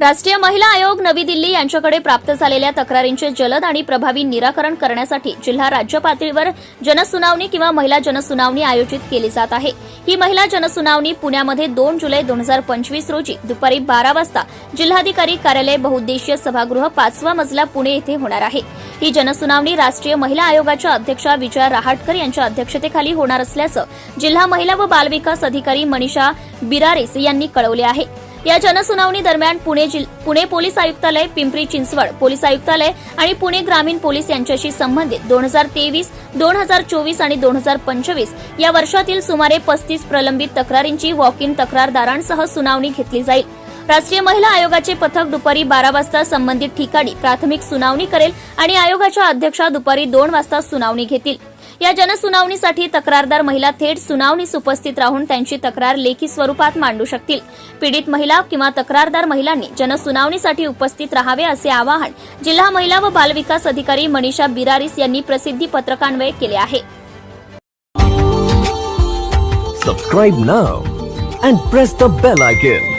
राष्ट्रीय महिला आयोग नवी दिल्ली यांच्याकडे प्राप्त झालेल्या तक्रारींचे जलद आणि प्रभावी निराकरण करण्यासाठी जिल्हा राज्य पातळीवर जनसुनावणी किंवा महिला जनसुनावणी आयोजित केली जात आहे. ही महिला जनसुनावणी पुण्यामध्ये दोन जुलै दोन हजार पंचवीस रोजी दुपारी बारा वाजता जिल्हाधिकारी कार्यालय बहुउद्देशीय सभागृह पाचवा मजला पुणे येथे होणार आहे. ही जनसुनावणी राष्ट्रीय महिला आयोगाच्या अध्यक्षा विजया रहाटकर यांच्या अध्यक्षतेखाली होणार असल्याचं जिल्हा महिला व बालविकास अधिकारी मनीषा बिरारेस यांनी कळवले आहे. या जनसुनावणी दरम्यान पुणे जिल- पुणे पोलीस आयुक्तालय पिंपरी चिंचवड पोलीस आयुक्तालय आणि पुणे ग्रामीण पोलीस यांच्याशी संबंधित दोन हजार तेवीस दोन हजार चोवीस आणि दोन हजार पंचवीस या वर्षातील सुमारे पस्तीस प्रलंबित तक्रारींची वॉक इन तक्रारदारांसह सुनावणी घेतली जाईल. राष्ट्रीय महिला आयोगाचे पथक दुपारी बारा वाजता संबंधित ठिकाणी प्राथमिक सुनावणी करेल आणि आयोगाच्या अध्यक्षा दुपारी दोन वाजता सुनावणी घेतील. या जनसुनावणीसाठी तक्रारदार महिला थेट सुनावणीस उपस्थित राहून त्यांची तक्रार लेखी स्वरूपात मांडू शकतील. पीडित महिला किंवा तक्रारदार महिलांनी जनसुनावणीसाठी उपस्थित राहावे असे आवाहन जिल्हा महिला व बालविकास अधिकारी मनीषा बिरारीस यांनी प्रसिद्धी पत्रकान्वये केले आहे. Subscribe now and press the bell icon